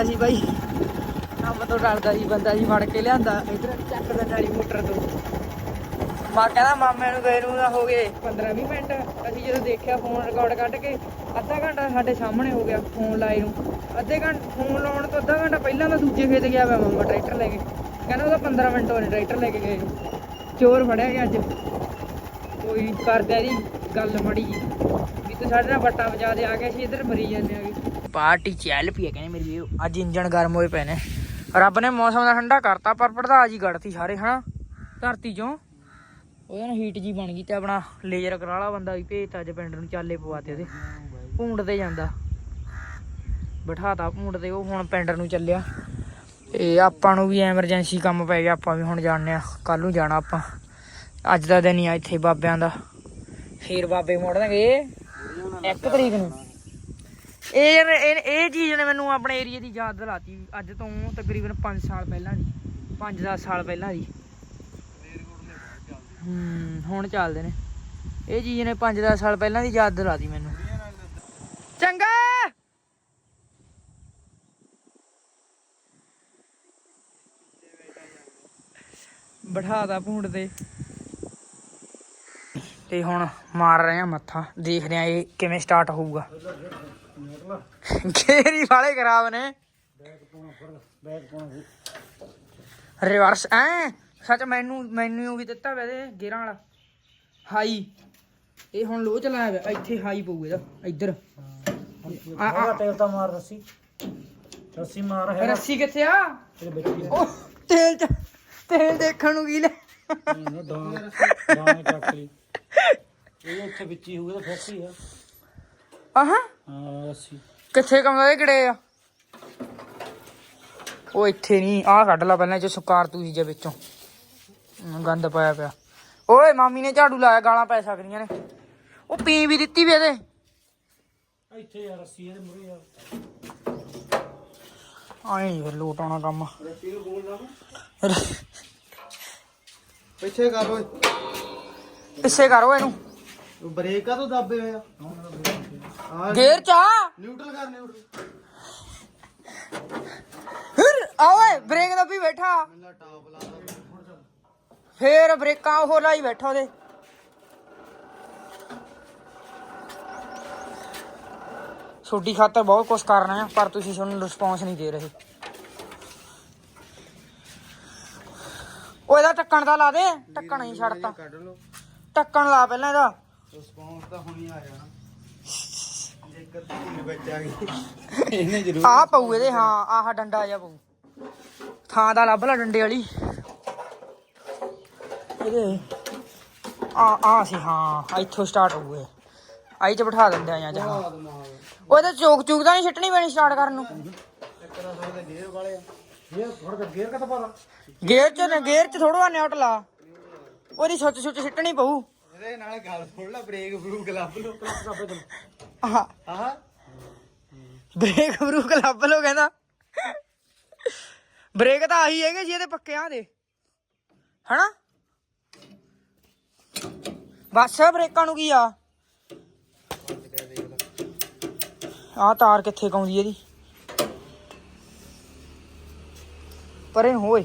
ਡਰਦਾ ਸੀ ਬਾਈ। ਕੰਮ ਤੋਂ ਡਰਦਾ ਸੀ ਬੰਦਾ ਜੀ, ਫੜ ਕੇ ਲਿਆਂਦਾ। ਇਧਰ ਚੱਕ ਦਿੰਦਾ ਮੋਟਰ ਤੋਂ। ਮਾ ਕਹਿੰਦਾ, ਮਾਮੇ ਨੂੰ ਗਏ ਨੂੰ ਨਾ ਹੋ ਗਏ। 15 20 ਮਿੰਟ। ਅਸੀਂ ਜਦੋਂ ਦੇਖਿਆ ਫੋਨ ਰਿਕਾਰਡ ਕੱਢ ਕੇ, ਅੱਧਾ ਘੰਟਾ ਸਾਡੇ ਸਾਹਮਣੇ ਹੋ ਗਿਆ ਫੋਨ ਲਾਏ ਨੂੰ। ਅੱਧੇ ਘੰਟੇ ਫੋਨ ਲਾਉਣ ਤੋਂ ਅੱਧਾ ਘੰਟਾ ਪਹਿਲਾਂ ਮੈਂ ਦੂਜੇ ਖੇਤ ਗਿਆ ਵਾ ਮਾਮਾ ਟਰੈਕਟਰ ਲੈ ਕੇ। ਕਹਿੰਦਾ, ਉਹਦਾ 15 ਮਿੰਟ ਹੋਣੇ ਟਰੈਕਟਰ ਲੈ ਕੇ ਗਏ ਚੋਰ ਫੜਿਆ ਗਿਆ ਅੱਜ। ਕੋਈ ਕਰਦਾ ਜੀ, ਗੱਲ ਮੜੀ ਜੀ। ਵੀ ਤੂੰ ਸਾਡੇ ਨਾਲ ਵੱਟਾਂ ਵਜਾ ਦੇ, ਆ ਗਿਆ ਸੀ ਇੱਧਰ ਮਰੀ ਜਾਂਦੇ ਆਗੇ ਪਾਰਟੀ ਚੱਲ ਪੀ ਹੈ ਕਹਿੰਦੇ ਮੇਰੀ ਵੀਡੀਓ ਅੱਜ ਇੰਜਣ ਗਰਮ ਹੋਏ ਪਏ ਨੇ। ਰੱਬ ਨੇ ਮੌਸਮ ਦਾ ਠੰਡਾ ਕਰਤਾ, ਪਰ ਪੜਦਾ ਜੀ ਗੜਤੀ ਸਾਰੇ, ਹਨਾ? ਧਰਤੀ ਚੋਂ। ਉਹਦੇ ਨਾਲ ਹੀਟ ਜੀ ਬਣ ਗਈ ਤੇ ਆਪਣਾ ਲੇਜ਼ਰ ਕਰਾ ਬੰਦਾ ਵੀ ਭੇਜਤਾ ਅੱਜ ਪਿੰਡ ਨੂੰ ਚਾਲੇ ਪਵਾਤੇ ਉਹਦੇ। ਭੂੰਡ ਤੇ ਜਾਂਦਾ। ਬਿਠਾਤਾ ਭੂੰਡ ਤੇ, ਉਹ ਹੁਣ ਪਿੰਡ ਨੂੰ ਚੱਲਿਆ। ਤੇ ਆਪਾਂ ਨੂੰ ਵੀ ਐਮਰਜੈਂਸੀ ਕੰਮ ਪੈ ਗਿਆ, ਆਪਾਂ ਵੀ ਹੁਣ ਜਾਣਦੇ ਆ ਕੱਲ ਨੂੰ ਜਾਣਾ ਆਪਾਂ। ਅੱਜ ਦਾ ਦਿਨ ਹੀ ਆ ਇੱਥੇ ਬਾਬਿਆਂ ਦਾ। ਫੇਰ ਬਾਬੇ ਮੋੜਨਗੇ। ਇੱਕ ਤਰੀਕ ਨੂੰ। ਇਹ ਇਹ ਇਹ ਚੀਜ਼ ਨੇ ਮੈਨੂੰ ਆਪਣੇ ਏਰੀਆ ਦੀ ਯਾਦ ਦਿਲਾਤੀ ਅੱਜ ਤੋਂ ਤਕਰੀਬਨ 5 ਸਾਲ ਪਹਿਲਾਂ ਦੀ 5-10 ਸਾਲ ਪਹਿਲਾਂ ਦੀ। ਹੂੰ, ਹੁਣ ਚੱਲਦੇ ਨੇ। ਇਹ ਚੀਜ਼ ਨੇ 5-10 ਸਾਲ ਪਹਿਲਾਂ ਦੀ ਯਾਦ ਦਿਲਾਤੀ ਮੈਨੂੰ। ਚੰਗਾ! ਬਿਠਾਦਾ ਭੂੰਡ ਤੇ। ਤੇ ਹੁਣ ਮਾਰ ਰਹੇ ਆ ਮੱਥਾ। ਦੇਖਦੇ ਆ ਇਹ ਕਿਵੇਂ ਸਟਾਰਟ ਹੋਊਗਾ। ਗੇਰੀ ਵਾਲੇ ਖਰਾਬ ਨੇ। ਰਿਵਰਸ ਐ ਸੱਚ ਮੈਨੂੰ ਮੈਨੂੰ ਵੀ ਦਿੱਤਾ ਵੈਦੇ ਗੇਰਾਂ ਵਾਲਾ। ਹਾਈ। ਇਹ ਹੁਣ ਲੋ ਚਲਾਇਆ ਵਾ ਇੱਥੇ ਹਾਈ ਪਊ ਇਹਦਾ ਇੱਧਰ। ਆ ਆ ਤੇਲ ਤਾਂ ਮਾਰ ਰੱਸੀ। ਰੱਸੀ ਮਾਰ ਰੱਸੀ ਕਿੱਥੇ ਆ? ਤੇਰੇ ਵਿੱਚ ਉਹ ਤੇਲ ਚ ਤੇਲ ਦੇਖਣ ਨੂੰ ਕੀ ਲੈ। ਹੀ ਡਾਂ ਡਾਂ ਚੱਕ ਲਈ। ਇਹ ਉੱਥੇ ਵਿੱਚ ਹੀ ਹੋਊਗਾ ਤਾਂ ਫੈਕਟਰੀ ਆ? ਆਹਾਂ। ਹਾਂ ਕਿੱਥੇ ਕਮਰੇ ਕਿਹੜੇ ਆ? ਉਹ ਇੱਥੇ ਨਹੀਂ ਆਹ ਕੱਢ ਲਾ ਪਹਿਲਾਂ ਜੋ ਸੁਕਾਰ ਤੂੰ ਜੇ ਵਿੱਚੋਂ। ਗੰਦ ਪਾਇਆ ਪਿਆ। ਓਏ ਮਾਮੀ ਨੇ ਝਾੜੂ ਲਾਇਆ ਗਾਲਾਂ ਪੈ ਸਕਦੀਆਂ ਨੇ। ਉਹ ਪੀ ਵੀ ਦਿੱਤੀ ਵੀ ਇਹਦੇ। ਇੱਥੇ ਆ ਰੱਸੀ ਇਹਦੇ ਮੁਰੇ ਆ। ਆਏ ਨਹੀਂ ਫਿਰ ਲੋਟ ਆਉਣਾ ਕੰਮ। ਪਿੱਛੇ ਕਰ ਓਏ। ਪਿੱਛੇ ਕਰੋ ਇਹਨੂੰ। ਬ੍ਰੇਕ ਕਾ ਤੋਂ ਦੱਬੇ ਹੋਇਆ ਆ ਗੇਅਰ ਚ। ਨਿਊਟਰਲ ਕਰ ਨਿਊਟਰਲ। ਫਿਰ ਆ ਓਏ ਬ੍ਰੇਕ ਬੈਠਾ। ਟਾਪ ਲਾ ਲਾ ਫੇਰ ਬ੍ਰੇਕਾਂ ਉਹ ਲਾਈ ਬੈਠਾ ਉਹਦੇ। ਛੋਟੀ ਖਾਤਰ ਬਹੁਤ ਕੁਝ ਕਰਨਾ ਆ ਪਰ ਤੁਸੀਂ ਸਾਨੂੰ ਰਿਸਪੌਂਸ ਨਹੀਂ ਦੇ ਰਹੇ। ਉਹ ਇਹਦਾ ਟੱਕਣ ਦਾ ਲਾ ਦੇ ਟੱਕਣ ਨਹੀਂ ਛੱਡਤਾ। ਕੱਢ ਲਓ। ਟੱਕਣ ਲਾ ਪਹਿਲਾਂ ਇਹਦਾ। ਰਿਸਪੌਂਸ ਤਾਂ ਹੁਣੀ ਆ ਜਾਣਾ। ਧੁੰਨ ਵਿੱਚ ਆ ਗਈ ਇਹਨੇ ਜ਼ਰੂਰ ਆਹ ਪਊ ਇਹਦੇ ਹਾਂ ਆਹ ਡੰਡਾ ਜਿਹਾ ਪਊ। ਥਾਂ ਦਾ ਲੱਭ ਲੈ ਡੰਡੇ ਵਾਲੀ। ਇਹਦੇ ਆ ਆ ਸੀ ਹਾਂ ਇੱਥੋਂ ਸਟਾਰਟ ਹੋਊ ਇਹ। ਆਈ ਚ ਬਿਠਾ ਦਿੰਦੇ ਆ ਜਾਂ ਉਹ ਇਹਦੇ ਚੋਕ ਚੂਕ ਤਾਂ ਨਹੀਂ ਛੱਟਣੀ ਪੈਣੀ ਸਟਾਰਟ ਕਰਨ ਨੂੰ। ਇੱਕ ਗੇਅਰ ਚ ਨਾ ਗੇਅਰ ਚ ਥੋੜਾ ਨਿਊਟ ਲਾ। ਉਹਦੀ ਸੁੱਚ ਸੁੱਚ ਛੱਟਣੀ ਪਊ। ਇਹਦੇ ਨਾਲ ਗੱਲ ਫੋੜ ਲਾ ਬ੍ਰੇਕ ਬਰੂਕ ਲੱਭ ਲਓ। ਆਹ। ਆਹ ਬ੍ਰੇਕ ਬਰੂਕ ਲੱਭ ਲੋ ਕਹਿੰਦਾ। ਬ੍ਰੇਕ ਤਾਂ ਆਹੀ ਹੈਗੇ ਜੀ ਇਹਦੇ ਪੱਕੇ ਆ ਦੇ। ਹਨਾ? ਬਸ ਬ੍ਰੇਕਾਂ ਨੂੰ ਕੀ ਆ? ਆ ਤਾਰ ਕਿੱਥੇ ਕਾਉਂਦੀ ਇਹਦੀ? ਪਰੇ ਹੋਏ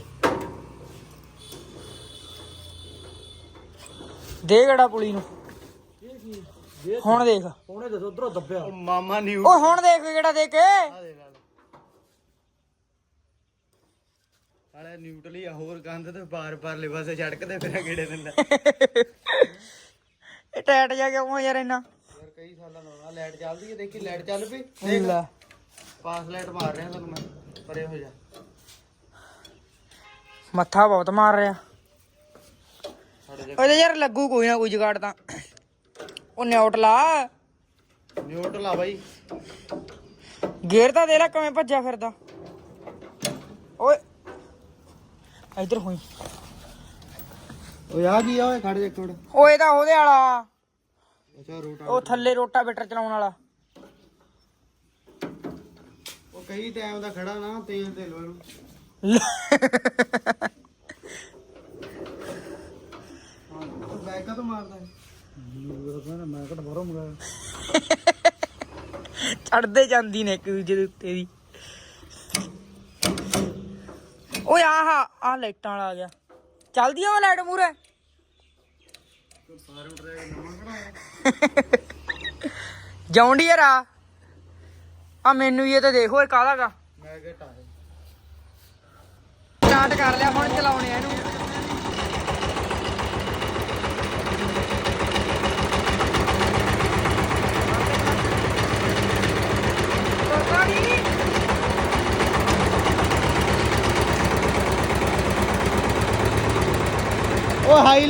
ਦੇ ਗੜਾ ਪੁਲੀ ਨੂੰ। ਹੁਣ ਦੇਖ। ਉਹਨੇ ਦੱਸ ਉਧਰੋਂ ਦੱਬਿਆ। ਉਹ ਮਾਮਾ ਨਿਊ ਉਹ ਹੁਣ ਦੇਖ ਕਿਹੜਾ ਦੇ ਕੇ। ਹਾਲੇ ਨਿਊਟਰਲ ਹੀ ਆ ਹੋਰ ਕੰਧ ਤੇ ਬਾਰ ਬਾਰ ਲੈ ਪਾਸੇ ਛੜਕਦੇ ਫਿਰ ਗੇੜੇ ਦਿੰਦਾ ਇਹ ਟੈਟ ਜਾ ਕਿਉਂ ਆ ਯਾਰ ਇੰਨਾ? ਯਾਰ ਕਈ ਸਾਲਾਂ ਲਾਉਣਾ ਲਾਈਟ ਚੱਲਦੀ ਹੈ ਦੇਖੀ ਲਾਈਟ ਚੱਲ ਪਈ। ਦੇਖ। ਲੈ। ਪਾਸ ਲਾਈਟ ਮਾਰ ਰਿਹਾ ਤੁਹਾਨੂੰ ਮੈਂ ਪਰੇ ਹੋ ਜਾ। ਮੱਥਾ ਬਹੁਤ ਮਾਰ ਰਿਹਾ। ਸਾਡੇ ਉਹਦੇ ਯਾਰ ਲੱਗੂ ਕੋਈ ਨਾ ਕੋਈ ਜਗਾੜ ਤਾਂ। ਉਹ ਨਿਊਟ ਲਾ। ਨਿਊਟਰਲ ਆ ਬਾਈ। ਗੇਅਰ ਤਾਂ ਦੇ ਲੈ ਕਿਵੇਂ ਭੱਜਿਆ ਫਿਰਦਾ। ਓਏ। ਇੱਧਰ ਹੋਈ। ਓਏ ਆ ਕੀ ਆ? ਓਏ ਖੜ ਜਾ ਇੱਕ ਮਿੰਟ। ਓਏ ਤਾਂ ਉਹਦੇ ਵਾਲਾ। ਅੱਛਾ ਰੂਟ ਉਹ ਥੱਲੇ ਰੋਟਾਵੇਟਰ ਚਲਾਉਣ ਵਾਲਾ। ਉਹ ਕਈ ਟਾਈਮ ਦਾ ਖੜਾ ਨਾ ਤੇਲ ਤੇ ਲੋ ਇਹਨੂੰ ਹਾਂ ਬੈਕ ਕਾ ਤੋਂ ਮਾਰਦਾ ਹੈ। ਮੈਂ ਕਿਹਾ ਬਾਹਰੋਂ ਮੰਗਾਇਆ ਚੜਦੇ ਜਾਂਦੀ ਨੇ ਇੱਕ ਦੂਜੇ ਦੇ ਉੱਤੇ ਦੀ ਓਏ ਆਹ ਆ ਲਾਈਟਾਂ ਵਾਲਾ ਆ ਗਿਆ। ਚੱਲਦੀ ਆ ਉਹ ਲਾਈਟ ਮੂਰੇ ਜਾਉਂਦੀ ਯਾਰ ਆ ਆ ਮੈਨੂੰ ਇਹ ਤਾਂ ਦੇਖੋ ਇਹ ਕਾਹਦਾ ਗਾ। ਮੈਂ ਘਟਾ ਸਟਾਰਟ ਕਰ ਲਿਆ ਹੁਣ ਚਲਾਉਣੇ ਆ ਇਹਨੂੰ। ਉਹ ਹਾਈ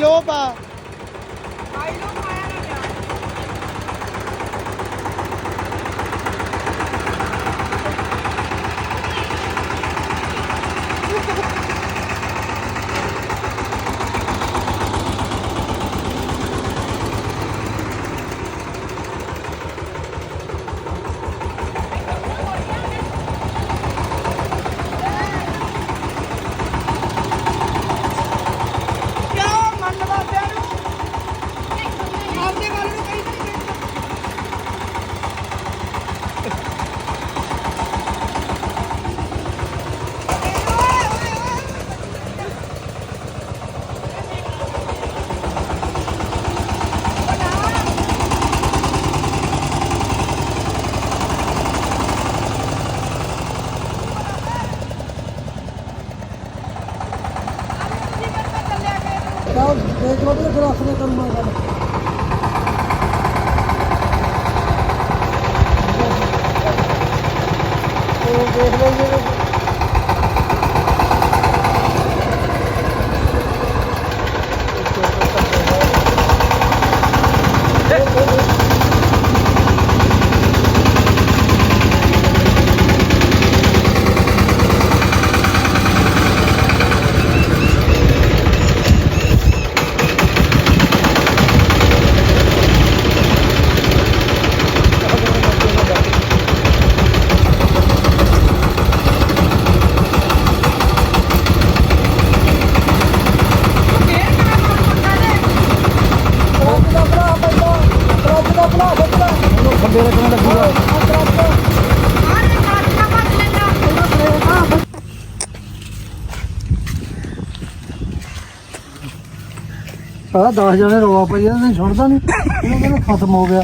ਆ 10 ਜਣੇ ਰਵਾ ਪਈ ਇਹਨਾਂ ਨੇ ਛੱਡਦਾ ਨਹੀਂ ਇਹਨਾਂ ਕਹਿੰਦਾ ਖਤਮ ਹੋ ਗਿਆ।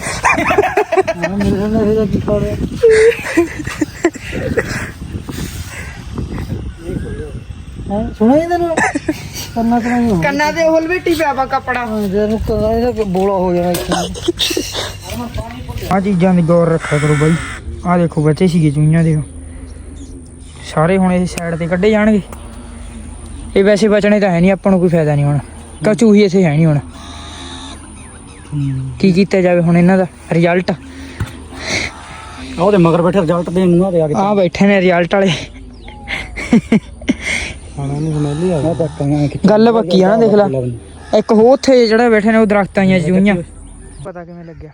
ਮੈਂ ਮੇਰੇ ਨਾਲ ਇਹ ਜਿਹਾ ਕੀ ਕਰ ਰਿਹਾ? ਹੈ ਸੁਣਿਆ ਇਹਦੇ ਨਾਲ ਕੰਨਾ ਕਰਾਂ ਹੀ ਹੋ ਕੰਨਾਂ ਤੇ ਹੁਲ ਵੇਟੀ ਪਿਆ ਵਾ ਕੱਪੜਾ। ਜਦੋਂ ਕਰਾਂ ਇਹਦਾ ਬੋਲਾ ਹੋ ਜਾਣਾ ਇੱਥੇ। ਆ ਚੀਜ਼ਾਂ ਦੀ ਗੌਰ ਰੱਖਿਆ ਕਰੋ ਬਾਈ। ਆ ਦੇਖੋ ਬੱਚੇ ਸੀਗੇ ਚੂਈਆਂ ਦੇ ਸਾਰੇ ਹੁਣ ਇਹ ਸਾਈਡ ਤੇ ਕੱਢੇ ਜਾਣਗੇ। ਇਹ ਵੈਸੇ ਬਚਣੇ ਤਾਂ ਹੈ ਨਹੀਂ ਆਪਾਂ ਨੂੰ ਕੋਈ ਫਾਇਦਾ ਨਹੀਂ ਹੁਣ। ਕਾ ਚੂਹੀ ਇੱਥੇ ਹੈ ਨਹੀਂ ਹੁਣ। ਕੀ ਕੀਤਾ ਜਾਵੇ ਹੁਣ ਇਹਨਾਂ ਦਾ ਰਿਜ਼ਲਟ ਉਹਦੇ ਮਗਰ ਬੈਠੇ ਰਿਜ਼ਲਟ ਦੇਣ ਨੂੰ ਆ ਤੇ ਆ ਕੇ ਆ ਬੈਠੇ ਨੇ ਰਿਜ਼ਲਟ ਵਾਲੇ। ਗੱਲ ਪੱਕੀ ਆ ਨਾ ਦੇਖ ਲੈ। ਇੱਕ ਹੋ ਉੱਥੇ ਜਿਹੜਾ ਬੈਠੇ ਨੇ ਉਹ ਦਰਖਤਾਂ ਦੀਆਂ ਚੂਹੀਆਂ। ਪਤਾ ਕਿਵੇਂ ਲੱਗਿਆ?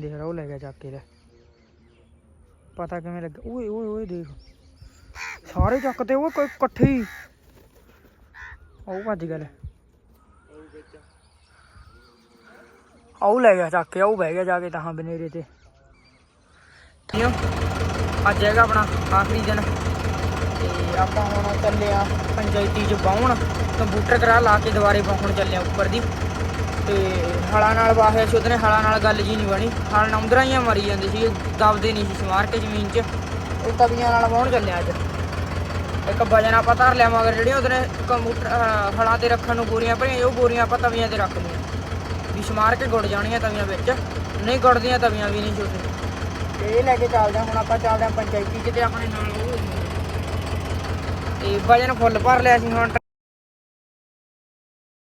ਦੇਖ ਰਾ ਉਹ ਲੈ ਗਿਆ ਚੱਕ ਕੇ ਲੈ। ਪਤਾ ਕਿਵੇਂ ਲੱਗਾ ਓਏ ਓਏ ਓਏ ਦੇਖ। ਸਾਰੇ ਚੱਕ ਤੇ ਉਹ ਕੋਈ ਇਕੱਠੇ ਹੀ। ਉਹ ਭੱਜ ਗਿਆ ਲੈ। ਆਉ ਲੈ ਗਿਆ ਚੱਕ ਕੇ ਆਉ ਬਹਿ ਗਿਆ ਜਾ ਕੇ ਤਾਂ ਬਨੇਰੇ ਤੇ। ਠੀਕ ਅੱਜ ਹੈਗਾ ਆਪਣਾ ਆਖਰੀ ਦਿਨ। ਤੇ ਆਪਾਂ ਹੁਣ ਚੱਲੇ ਆ ਪੰਚਾਇਤੀ ਚ ਬਾਹਣ। ਕੰਪਿਊਟਰ ਕਰਾ ਲਾ ਕੇ ਦੁਬਾਰੇ ਬਾਹਣ ਚੱਲੇ ਆ ਉੱਪਰ ਦੀ। ਤੇ ਹਲਾਂ ਨਾਲ ਵਾਹਿਆ ਸੀ ਉਹਦੇ ਹਲਾਂ ਨਾਲ ਗੱਲ ਜੀ ਨਹੀਂ ਬਣੀ। ਹਲ ਨੰਦਰਾਂ ਹੀ ਮਰੀ ਜਾਂਦੇ ਸੀ ਦਬਦੇ ਨਹੀਂ ਸੀ ਸਮਾਰ ਕੇ ਜ਼ਮੀਨ 'ਚ। ਉਹ ਤਵੀਆਂ ਨਾਲ ਬਾਹਣ ਚੱਲੇ ਅੱਜ। ਇੱਕ ਵਜਨ ਆਪਾਂ ਧਰ ਲਿਆ ਮਗਰ ਜਿਹੜੀ ਉਹਦੇ ਕੰਪਿਊਟਰ ਅਹ, ਹਲਾਂ ਤੇ ਰੱਖਣ ਨੂੰ ਬੋਰੀਆਂ ਭਰੀਆਂ ਉਹ ਬੋਰੀਆਂ ਆਪਾਂ ਤਵੀਆਂ ਤੇ ਰੱਖ ਲਈਆਂ। ਵੀ ਸਮਾਰ ਕੇ ਗੁੜ ਜਾਣੀਆਂ ਤਵੀਆਂ ਵਿੱਚ। ਨਹੀਂ ਗੁੜਦੀਆਂ ਤਵੀਆਂ ਵੀ ਨਹੀਂ ਛੋਟੇ ਤੇ ਇਹ ਲੈ ਕੇ ਚੱਲਦੇ ਹਾਂ ਹੁਣ ਆਪਾਂ ਚੱਲਦੇ ਹਾਂ ਪੰਚਾਇਤੀ 'ਚ ਤੇ ਆਪਣੇ ਨਾਲ ਉਹ ਤੇ ਵਜਨ ਫੁੱਲ ਭਰ ਲਿਆ ਸੀ ਹੁਣ।